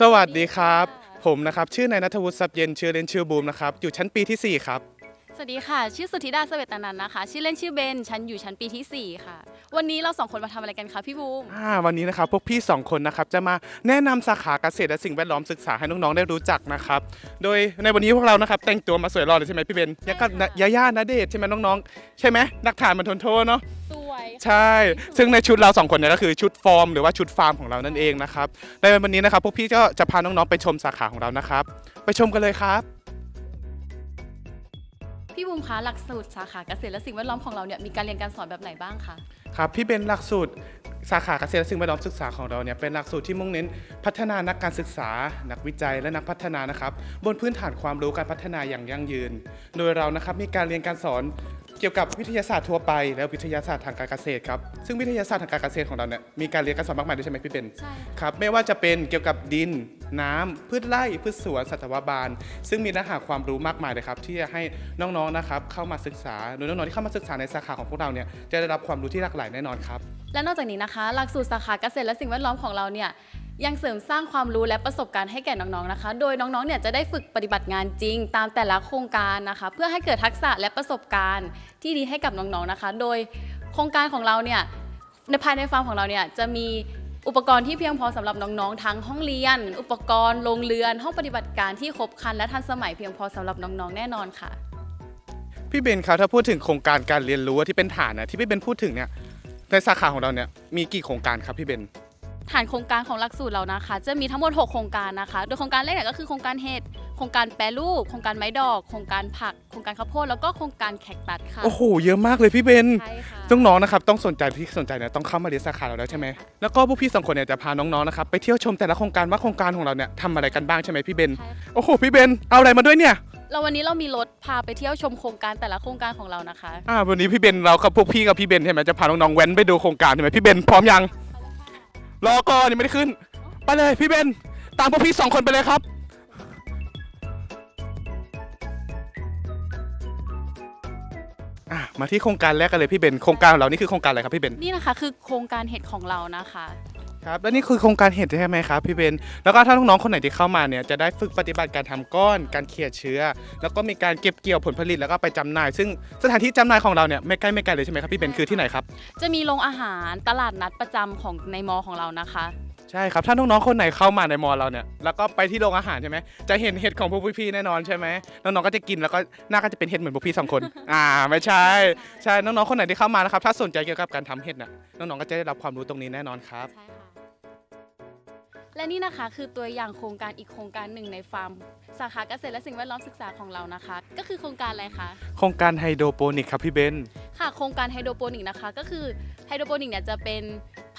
สวัสดีครับ ผมนะครับชื่อนายนัทวุฒิทรัพย์เย็นชื่อเล่นชื่อบูมนะครับอยู่ชั้นปีทีสี่4 ครับ สวัสดีค่ะ ชื่อสุธิดาเสเวตนันท์นะคะ ชื่อเล่นชื่อเบนฉันอยู่ชั้นปีที่ 4 ค่ะ วันนี้เราสองคนมาทำอะไรกันคะพี่บูม อ่าวันนี้นะครับพวกพี่สองคนนะครับจะมาแนะนำสาขาเกษตรและสิ่งแวดล้อมศึกษาให้น้องๆได้รู้จักนะครับโดยในวันนี้พวกเรานะครับแต่งตัวมาสวยหล่อเลยใช่ไหมพี่เบนยังกับยาย่านาเดชน์ใช่ไหมน้องๆ ใช่ไหมนักฐานมันทนโทษเนาะสวย ใช่ ซึ่งในชุดเราสองคนเนี่ยก็คือชุดฟอร์มหรือว่าชุดฟาร์มของเรานั่นเองนะครับ ในวันนี้นะครับพวกพี่ก็จะพาน้องๆไปชมสาขาของเรานะครับ ไปชมกันเลยครับ พี่บูมคะหลักสูตรสาขาเกษตรและสิ่งแวดล้อมของเราเนี่ยมีการเรียนการสอนแบบไหนบ้างคะ ครับพี่เบนหลักสูตรสาขาเกษตรและสิ่งแวดล้อมศึกษาของเราเนี่ยเป็นหลักสูตรที่มุ่งเน้นพัฒนานักการศึกษา นักวิจัยและนักพัฒนานะครับ บนพื้นฐานความรู้การพัฒนาอย่างยั่งยืน โดยเรานะครับมีการเรียนการสอน เกี่ยวกับวิทยาศาสตร์ทั่วไป และวิทยาศาสตร์ทางการเกษตรครับซึ่งวิทยาศาสตร์ทางการเกษตรของเราเนี่ยมีการเรียนการสอนมากมายด้วยใช่ไหมพี่เบนใช่ครับไม่ว่าจะเป็นเกี่ยวกับดิน น้ำพืชไร่พืชสวนสัตวบาล ซึ่งมีเนื้อหาความรู้มากมายเลยครับที่จะให้น้องๆนะครับเข้ามาศึกษาโดยน้องๆที่เข้ามาศึกษาในสาขาของพวกเราเนี่ยจะได้รับความรู้ที่หลากหลายแน่นอนครับ และนอกจากนี้นะคะ หลักสูตรสาขาเกษตรและสิ่งแวดล้อมของเราเนี่ย ยังเสริมสร้างความรู้และประสบการณ์ให้แก่น้องๆนะคะ โดยน้องๆเนี่ยจะได้ฝึกปฏิบัติงานจริง ตามแต่ละโครงการนะคะ เพื่อให้เกิดทักษะและประสบการณ์ที่ดีให้กับน้องๆนะคะ โดยโครงการของเราเนี่ยในภายในฟาร์มของเราเนี่ยจะมีอุปกรณ์ที่เพียงพอสำหรับน้องๆ ทั้งห้องเรียน อุปกรณ์โรงเรือน ห้องปฏิบัติการที่ครบครันและทันสมัยเพียงพอสำหรับน้องๆ แน่นอนค่ะ พี่เบนครับถ้าพูดถึงโครงการการเรียนรู้ที่เป็นฐานนะที่พี่เบนพูดถึงเนี่ยในสาขาของเราเนี่ยมีกี่โครงการครับพี่เบน ฐานโครงการของหลักสูตรเรานะคะ จะมีทั้งหมด 6 โครงการนะคะ โดยโครงการแรกเนี่ยก็คือโครงการเห็ด โครงการแปรรูป โครงการไม้ดอก โครงการผัก โครงการข้าวโพด แล้วก็โครงการแขกตัดค่ะ โอ้โห เยอะมากเลยพี่เบนใช่ค่ะ น้องๆนะครับต้องสนใจที่สนใจเนี่ยต้องเข้ามาเรียนสาขาเราแล้วใช่ไหมแล้วก็พวกพี่สองคนเนี่ยจะพาน้องๆนะครับไปเที่ยวชมแต่ละโครงการว่าโครงการของเราเนี่ยทำอะไรกันบ้างใช่ไหมพี่เบนใช่ค่ะ โอ้โหพี่เบนเอาอะไรมาด้วยเนี่ย เราวันนี้เรามีรถพาไปเที่ยวชมโครงการแต่ละโครงการของเรานะคะ อ่าวันนี้พี่เบนเรากับพวกพี่กับพี่เบนใช่ไหมจะพาน้องๆแว้นไปดูโครงการใช่ไหมพี่เบนพร้อมยัง รอก่อนยังไม่ได้ขึ้น ไปเลยพี่เบน ตามพวกพี่สองคนไปเลยครับ อะ มาที่โครงการแรกกันเลยพี่เบน โครงการของเรานี่คือโครงการอะไรครับพี่เบน นี่นะคะคือโครงการเห็ดของเรานะคะ ครับและนี่คือโครงการเห็ดใช่ไหมครับพี่เบนแล้วก็ถ้าน้องๆคนไหนที่เข้ามาเนี่ยจะได้ฝึกปฏิบัติการทำก้อน การเขี่ยเชื้อ แล้วก็มีการเก็บเกี่ยวผลผลิตแล้วก็ไปจำหน่าย ซึ่งสถานที่จำหน่ายของเราเนี่ยไม่ใกล้ไม่ไกลเลยใช่ไหมครับพี่เบนคือที่ไหนครับ จะมีโรงอาหารตลาดนัดประจำของในมอของเรานะคะ ใช่ครับ ถ้าน้องๆ คนไหนเข้ามาในมอเราเนี่ย แล้วก็ไปที่โรงอาหารใช่ไหม จะเห็นเห็ดของพวกพี่ๆแน่นอนใช่ไหมน้องๆ ก็จะกินแล้วก็หน้าก็จะเป็นเห็ดเหมือนพวกพี่สองคน อ่า ไม่ใช่ ใช่ น้องๆ คนไหนที่เข้ามานะครับ ถ้าสนใจเกี่ยวกับการทำเห็ดน่ะ น้องๆ ก็จะได้รับความรู้ตรงนี้แน่นอนครับ ใช่ค่ะ และนี่นะคะคือตัวอย่างโครงการอีกโครงการหนึ่งในฟาร์ม สาขาเกษตรและสิ่งแวดล้อมศึกษาของเรานะคะ ก็คือโครงการอะไรคะ โครงการไฮโดรโปนิกครับพี่เบนค่ะโครงการไฮโดรโปนิกนะคะ ก็คือไฮโดรโปนิกเนี่ยจะเป็น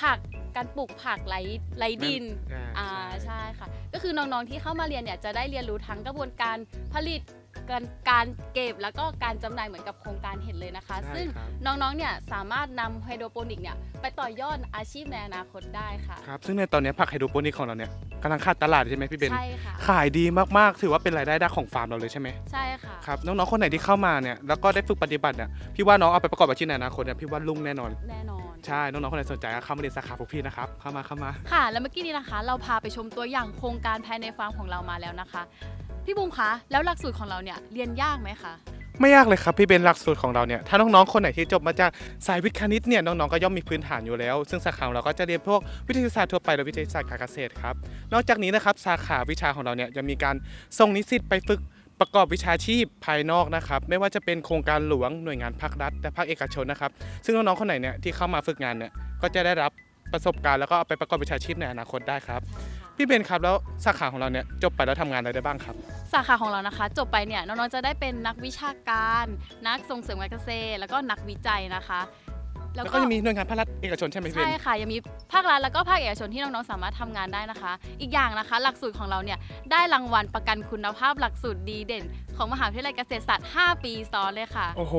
ผักการปลูกผักไร้ไร้ดิน อ่าใช่ค่ะ ก็คือน้องๆที่เข้ามาเรียนเนี่ยจะได้เรียนรู้ทั้งกระบวนการผลิต การการเก็บแล้วก็การจำหน่ายเหมือนกับโครงการเห็นเลยนะคะ ใช่ซึ่งครับ น้องๆเนี่ยสามารถนำไฮโดรโปนิกเนี่ยไปต่อยอดอาชีพในอนาคตได้ค่ะครับซึ่งในตอนนี้ผักไฮโดรโปนิกของเราเนี่ยกำลังขาดตลาดใช่ไหมพี่เบนใช่ค่ะ ขายดีมากๆ ถือว่าเป็นรายได้ได้ของฟาร์มเราเลยใช่ไหมใช่ค่ะ ครับน้องๆคนไหนที่เข้ามาเนี่ยแล้วก็ได้ฝึกปฏิบัติเนี่ยพี่ว่าน้องเอาไปประกอบอาชีพในอนาคตเนี่ยพี่ว่ารุ่งแน่นอน แน่นอน ใช่ น้องๆคนไหนสนใจก็เข้ามาเรียนสาขาพวกพี่นะครับ เข้ามาเข้ามา ค่ะ แล้วเมื่อกี้นี้นะคะ เราพาไปชมตัวอย่างโครงการภายในฟาร์มของเรามาแล้วนะคะ พี่บุ้มคะ แล้วหลักสูตรของเราเนี่ยเรียนยากไหมคะ ไม่ยากเลยครับพี่เบนหลักสูตรของเราเนี่ยถ้าน้องๆคนไหนที่จบมาจากสายวิทย์คณิตเนี่ยน้องๆก็ย่อมมีพื้นฐานอยู่แล้ว ซึ่งสาขาของเราก็จะเรียนพวกวิทยาศาสตร์ทั่วไปและวิทยาศาสตร์การเกษตรครับนอกจากนี้นะครับสาขาวิชาของเราเนี่ยจะมีการส่งนิสิตไปฝึกประกอบวิชาชีพภายนอกนะครับ ไม่ว่าจะเป็นโครงการหลวงหน่วยงานภาครัฐและภาคเอกชนนะครับ ซึ่งน้องๆคนไหนเนี่ยที่เข้ามาฝึกงานเนี่ยก็จะได้รับประสบการณ์แล้วก็เอาไปประกอบวิชาชีพในอนาคตได้ครับ พี่เบนครับแล้วสาขาของเราเนี่ยจบไปแล้วทำงานอะไรได้บ้างครับ สาขาของเรานะคะ จบไปเนี่ยน้องๆจะได้เป็นนักวิชาการ นักส่งเสริมการเกษตร แล้วก็นักวิจัยนะคะ แล้วก็ยังมีหน่วยงานภาครัฐเอกชนใช่ไหมพี่เบใช่นค่ะยังมีภาครัฐแล้วก็ภาคเอกชนที่น้องๆสามารถทำงานได้นะคะ อีกอย่างนะคะ หลักสูตรของเราเนี่ยได้รางวัลประกันคุณภาพหลักสูตรดีเด่น ของมหาวิทยาลัยเกษตรศาสตร์ 5 ปีซ้อนเลยค่ะ โอ้โห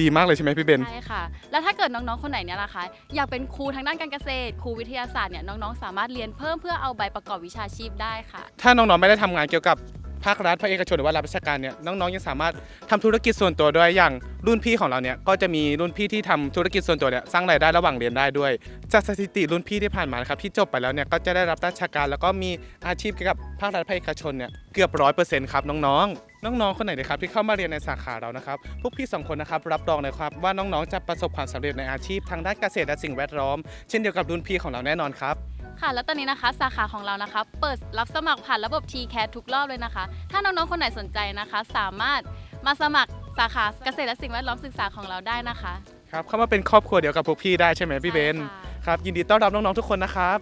ดีมากเลยใช่ไหมพี่เบน ใช่ค่ะ แล้วถ้าเกิดน้องๆ คนไหนเนี่ยนะคะ อยากเป็นครูทางด้านการเกษตร ครูวิทยาศาสตร์เนี่ยน้องๆ สามารถเรียนเพิ่มเพื่อเอาใบประกอบวิชาชีพได้ค่ะ ถ้าน้องๆไม่ได้ทำงานเกี่ยวกับ ภาครัฐภาคเอกชนหรือว่ารับราชการเนี่ยน้องๆยังสามารถทำธุรกิจส่วนตัวด้วยอย่างรุ่นพี่ของเราเนี่ยก็จะมีรุ่นพี่ที่ทำธุรกิจส่วนตัวเนี่ยสร้างรายได้ระหว่างเรียนได้ด้วย จากสถิติรุ่นพี่ที่ผ่านมานครับที่จบไปแล้วเนี่ยก็จะได้รับราชการ แล้วก็มีอาชีพเกี่ยวกับภาครัฐภาคเอกชนเนี่ยเกือบร้อยเปอร์เซ็นต์ครับน้องๆน้องๆ คนไหนนะครับที่เข้ามาเรียนในสาขาเรานะครับ พวกพี่สองคนนะครับรับรองเลยครับว่าน้องๆ จะประสบความสำเร็จในอาชีพทางด้านเกษตรและสิ่งแวดล้อม เช่นเดียวกับรุ่นพี่ของเราแน่นอนครับ ค่ะ แล้วตอนนี้นะคะ สาขาของเรานะคะ เปิดรับสมัครผ่านระบบ TCAT ทุกรอบเลยนะคะ ถ้าน้องๆ คนไหนสนใจนะคะ สามารถมาสมัครสาขาเกษตรและสิ่งแวดล้อมศึกษาของเราได้นะคะ ครับเข้ามาเป็นครอบครัวเดียวกับพวกพี่ได้ใช่ไหมพี่เบนใช่ค่ะ ครับยินดีต้อนรับน้องๆทุกคนนะครับ